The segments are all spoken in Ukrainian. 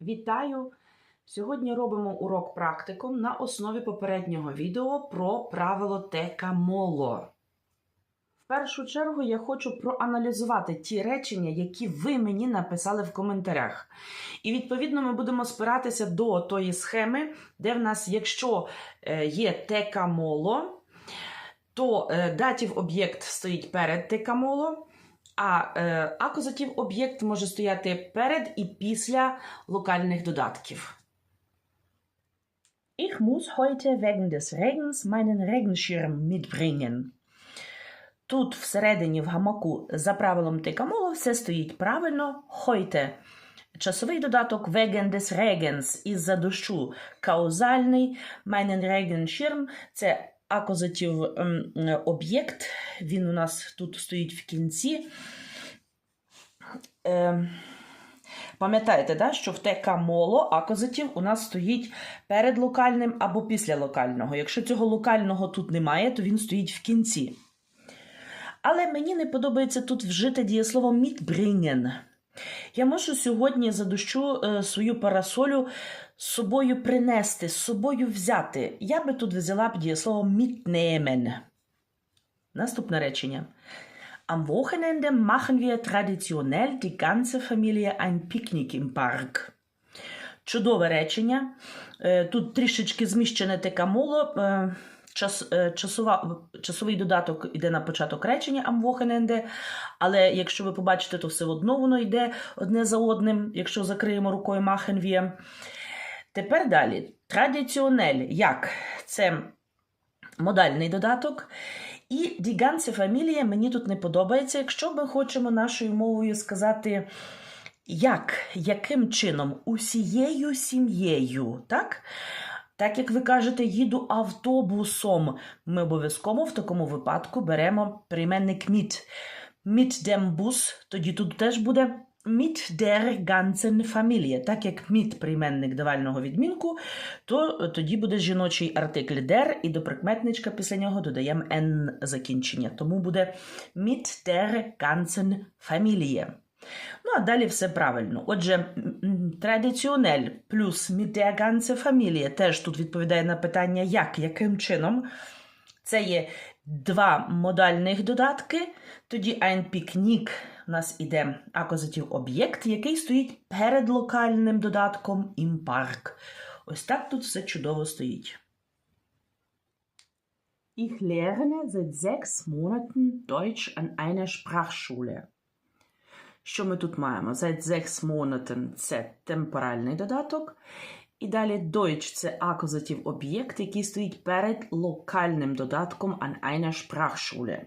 Вітаю! Сьогодні робимо урок практикум на основі попереднього відео про правило тека моло. В першу чергу я хочу проаналізувати ті речення, які ви мені написали в коментарях. І відповідно ми будемо спиратися до тої схеми, де в нас, якщо е, є тека моло, то е, датів об'єкт стоїть перед тека моло, а е, акузатив об'єкт може стояти перед і після локальних додатків. Ich muss heute wegen des Regens meinen Regenschirm mitbringen. Тут всередині в гамаку за правилом тикамоло все стоїть правильно. Heute. Часовий додаток wegen des Regens із-за дощу. Каузальний meinen Regenschirm – це акузатив ем, е, об'єкт. Він у нас тут стоїть в кінці. Ем, Пам'ятаєте, да, що в ТК моло акузатив у нас стоїть перед локальним або після локального. Якщо цього локального тут немає, то він стоїть в кінці. Але мені не подобається тут вжити дієслово mitbringen. Я можу сьогодні за дощу е, свою парасолю з собою принести, з собою взяти. Я би тут взяла б дієслово mitnehmen. Наступне речення. Am Wochenende machen wir traditionell die ganze Familie ein Picknick im Park. Чудове речення. Е, Тут трішечки зміщене таке моло. Час, е, часова, часовий додаток йде на початок речення Wochenende, але якщо ви побачите, то все одно воно йде одне за одним, якщо закриємо рукою wir. Тепер далі. Традиціонель. Як? Це модальний додаток. І ganze Familie мені тут не подобається. Якщо ми хочемо нашою мовою сказати, як, яким чином, усією сім'єю, так? Так як ви кажете, їду автобусом, ми обов'язково в такому випадку беремо прийменник mit. Mit dem Bus, тоді тут теж буде mit der ganzen Familie. Так як mit прийменник давального відмінку, то тоді буде жіночий артикль der, і до прикметничка після нього додаємо n закінчення. Тому буде mit der ganzen Familie. Ну, а далі все правильно. Отже, традиціонель плюс der ganze теж тут відповідає на питання, як, яким чином. Це є два модальних додатки. Тоді ein Picknick у нас іде акузатив об'єкт, який стоїть перед локальним додатком im. Ось так тут все чудово стоїть. Ich lerne seit sechs Monaten Deutsch an einer Sprachschule. Що ми тут маємо? Sechs – це темпоральний додаток. І далі Deutsch – це акузатив об'єкт, який стоїть перед локальним додатком an einer Sprachschule.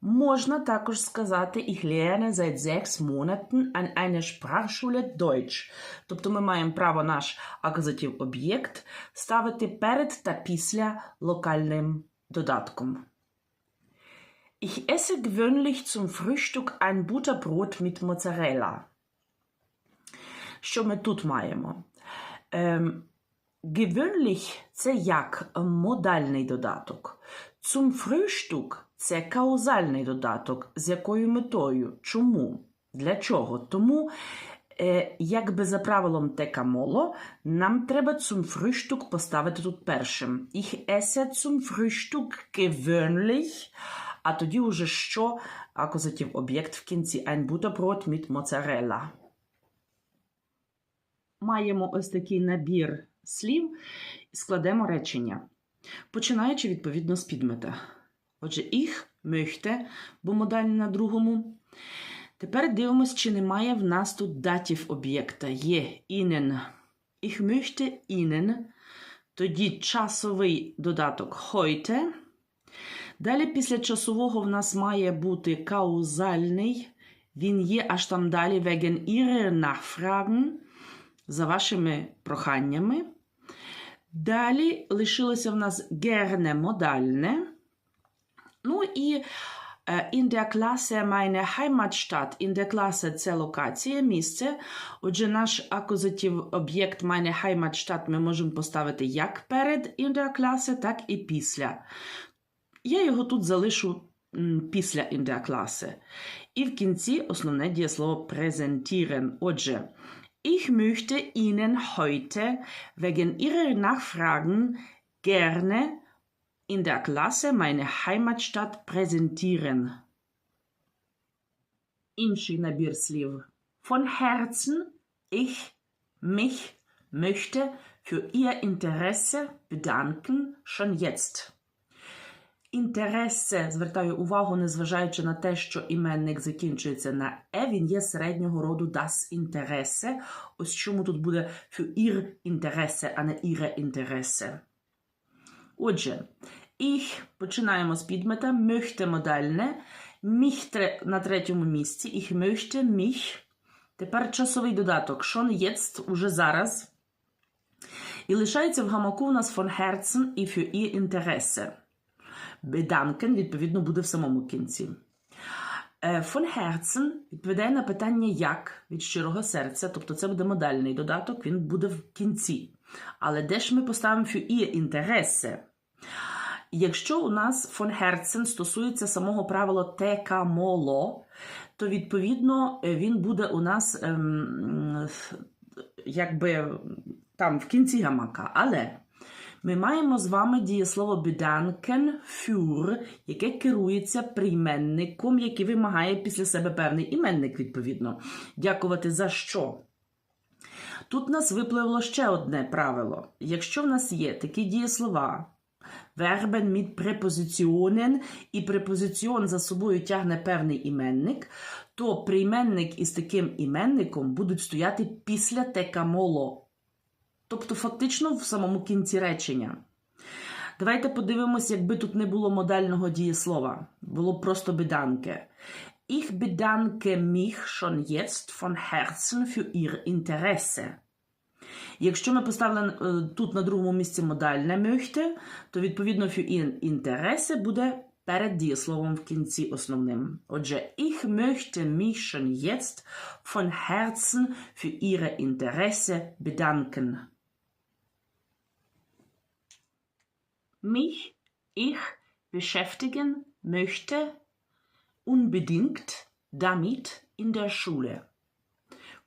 Можна також сказати Ich lerne seit sechs Monaten an einer Sprachschule Deutsch. Тобто ми маємо право наш акузатив об'єкт ставити перед та після локальним додатком. Ich esse gewöhnlich zum Frühstück ein Butterbrot mit Mozzarella. Що ми тут маємо? Ем, gewöhnlich – це як модальний додаток. Zum Frühstück – це каузальний додаток. З якою метою? Чому? Для чого? Тому, е, якби за правилом текамоло, нам треба zum Frühstück поставити тут першим. Ich esse zum Frühstück gewöhnlich – а тоді уже що акузатив об'єкт в кінці ein Butterbrot mit Mozzarella. Маємо ось такий набір слів і складемо речення, починаючи відповідно з підмета. Отже, ich möchte, бо модальний на другому. Тепер дивимось, чи немає в нас тут датів об'єкта. Є ihnen. Ich möchte ihnen. Тоді часовий додаток heute. Далі після часового в нас має бути каузальний. Він є аж там далі wegen ihrer Nachfragen, за вашими проханнями. Далі лишилося в нас gerne модальне. Ну і е, in der Klasse meine Heimatstadt. In der Klasse – це локація, місце. Отже, наш акузатив об'єкт meine Heimatstadt ми можемо поставити як перед in der Klasse, так і після. Я його тут залишу м, після in der Klasse. І в кінці основне дієслово презентірен. Отже, Ich möchte Ihnen heute wegen Ihrer Nachfragen gerne in der Klasse meine Heimatstadt präsentieren. Інший набір слів. Von Herzen, ich, mich, möchte für Ihr Interesse bedanken schon jetzt. Інтересе, звертаю увагу, незважаючи на те, що іменник закінчується на е, він є середнього роду das Interesse. Ось чому тут буде für ihr Interesse, а не ihre Interesse. Отже, ich починаємо з підмета, möchte модальне, mich на третьому місці, ich möchte mich. Тепер часовий додаток, schon jetzt, уже зараз. І лишається в гамаку у нас von Herzen і für ihr Interesse. Bedanken, відповідно, буде в самому кінці. Е, Von Herzen відповідає на питання як від щирого серця, тобто це буде модальний додаток, він буде в кінці. Але де ж ми поставимо für ihr Interesse? Якщо у нас von Herzen стосується самого правила тека моло, то відповідно е, він буде у нас ем, якби там в кінці гамака. Але ми маємо з вами дієслово bedanken für, яке керується прийменником, який вимагає після себе певний іменник, відповідно. Дякувати за що? Тут нас випливло ще одне правило. Якщо в нас є такі дієслова, Verben mit Präpositionen, і препозиціон за собою тягне певний іменник, то прийменник із таким іменником будуть стояти після тека моло. Тобто, фактично, в самому кінці речення. Давайте подивимось, якби тут не було модального дієслова. Було б просто bedanke. Ich bedanke mich schon jetzt von Herzen für Ihr Interesse. Якщо ми поставили е, тут на другому місці модальне möchte, то відповідно für Ihr Interesse буде перед дієсловом в кінці основним. Отже, ich möchte mich schon jetzt von Herzen für Ihre Interesse bedanken. Mich, ich beschäftigen möchte unbedingt damit in der Schule.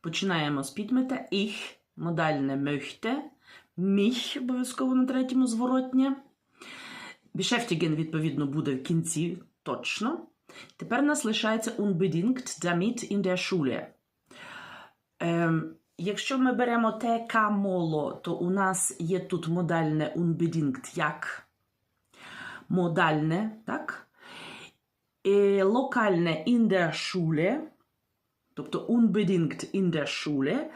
Починаємо з підмета ich, модальне möchte, mich обов'язково на третьому зворотнє. Beschäftigen, відповідно, буде в кінці точно. Тепер нас лишається unbedingt damit in der Schule. Ем, якщо ми беремо те камоло, то у нас є тут модальне unbedingt як модальне, так? І локальне in der Schule, тобто unbedingt in der Schule.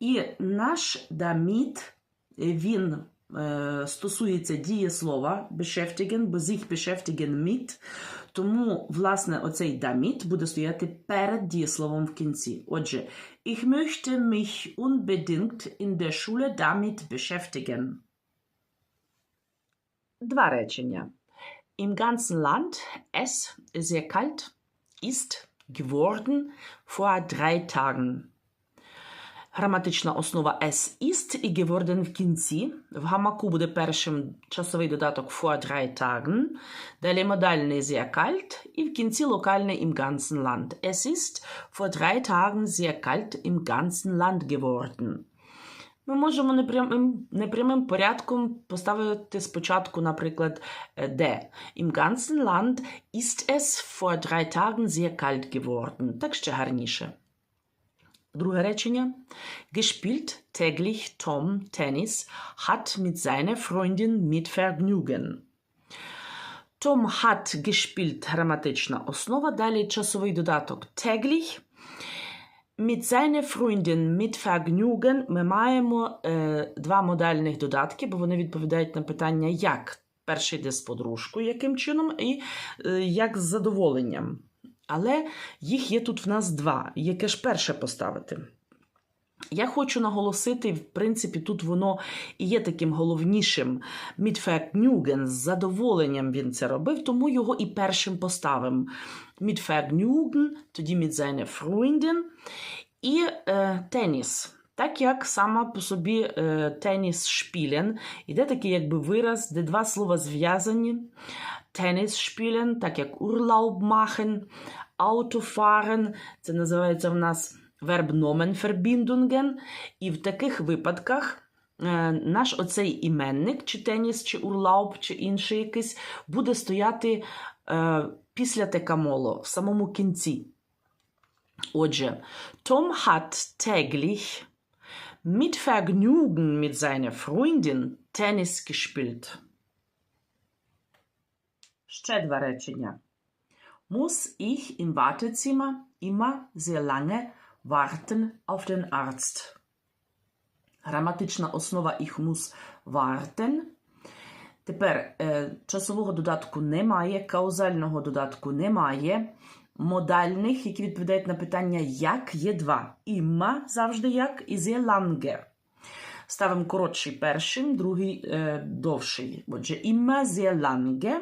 І наш damit, він е, стосується дієслова beschäftigen, бо sich beschäftigen mit, тому, власне, оцей damit буде стояти перед дієсловом в кінці. Отже, ich möchte mich unbedingt in der Schule damit beschäftigen. Два речення. Im ganzen Land es sehr kalt ist geworden vor drei Tagen. Граматична основа es ist і geworden в кінці. В гамаку буде першим часовий додаток vor drei Tagen. Далі модальний sehr kalt і в кінці локальний im ganzen Land. Es ist vor drei Tagen sehr kalt im ganzen Land geworden. Ми можемо непрямим, непрямим порядком поставити спочатку, наприклад, е, де. Im ganzen Land ist es vor drei Tagen sehr kalt geworden. Так ще гарніше. Друге речення. Gespielt täglich Tom Tennis, hat mit seiner Freundin mit Vergnügen. Tom hat gespielt граматична основа, далі часовий додаток täglich. Mit seiner Freundin mit Vergnügen ми маємо е, два модальних додатки, бо вони відповідають на питання як. Перший йде з подружкою, яким чином, і е, як з задоволенням. Але їх є тут в нас два. Яке ж перше поставити? Я хочу наголосити, в принципі, тут воно і є таким головнішим. Mit Vergnügen, з задоволенням він це робив, тому його і першим поставимо. Mit Vergnügen, тоді mit seiner і е, теніс. Так як сама по собі е, теніс шпілен, іде такий якби вираз, де два слова зв'язані. Теніс шпілен, так як machen, Auto це називається в нас Verb-Nomen-Verbindungen. І в таких випадках е, наш оцей іменник, чи теніс, чи урлауб, чи інший якийсь, буде стояти е, після текамоло, в самому кінці. Отже, Tom hat täglich mit Vergnügen mit seiner Freundin Tennis gespielt. Ще два речення. Muss ich im Wartezimmer immer sehr lange warten auf den Arzt? Граматична основа ich muss warten. Тепер часового додатку немає, каузального додатку немає. Модальних, які відповідають на питання як, є два. Immer завжди як і sehr lange. Ставимо коротший першим, другий е, довший. Отже, immer sehr lange.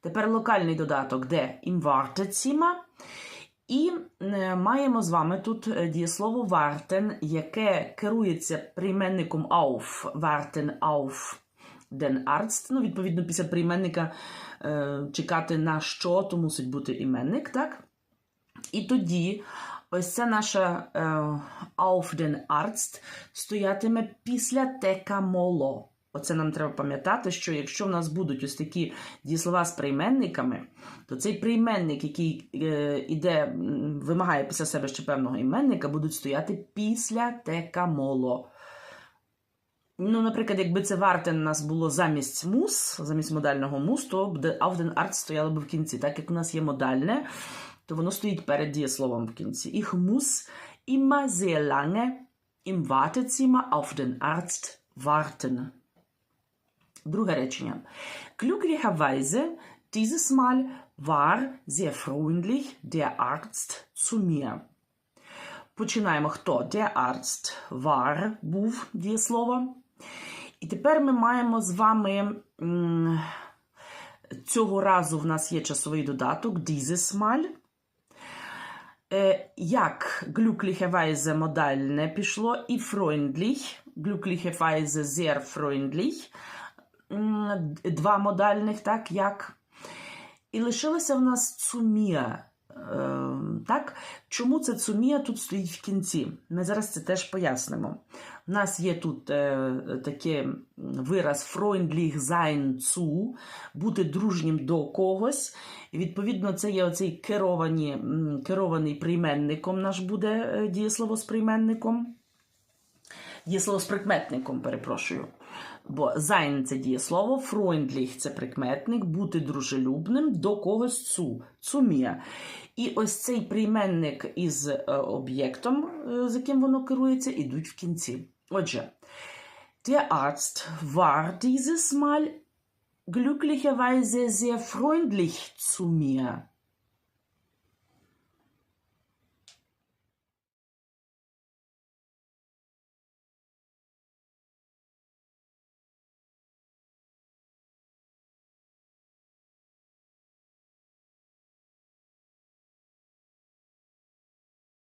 Тепер локальний додаток, де im Wartezimmer. І е, маємо з вами тут е, дієслово warten, яке керується прийменником auf, warten auf den Arzt. Ну, відповідно, після прийменника е, чекати на що, то мусить бути іменник, так? І тоді ось ця наша е, auf den Arzt стоятиме після тека моло. Оце нам треба пам'ятати, що якщо в нас будуть ось такі дієслова з прийменниками, то цей прийменник, який е, іде, вимагає після себе ще певного іменника, будуть стояти після тека моло. Ну, наприклад, якби це вартен у нас було замість мус, замість модального мус, то auf den стояло б в кінці. Так як у нас є модальне, то воно стоїть перед дієсловом в кінці. Ich muss immer sehr lange im Arzt warten. Друге речення. Glücklicherweise, dieses Mal war sehr freundlich der Arzt zu mir. Починаємо хто? Der Arzt war, був дієслово. І тепер ми маємо з вами цього разу в нас є часовий додаток dieses Mal. Е, як glücklicherweise модальне пішло і freundlich, glücklicherweise sehr freundlich, два модальних, так, як. І лишилося в нас цумія. Е, так? Чому це цумія тут стоїть в кінці? Ми зараз це теж пояснимо. У нас є тут е, таке вираз freundlich sein zu, бути дружнім до когось. І, відповідно, це є оцей керовані, керований прийменником наш буде е, дієслово з прийменником. Дієслово з прикметником, перепрошую. Бо sein – це дієслово, freundlich – це прикметник, бути дружелюбним до когось цу, цумія. І ось цей прийменник із е, об'єктом, е, з яким воно керується, ідуть в кінці. Отже, der Arzt war dieses Mal glücklicherweise sehr freundlich zu mir.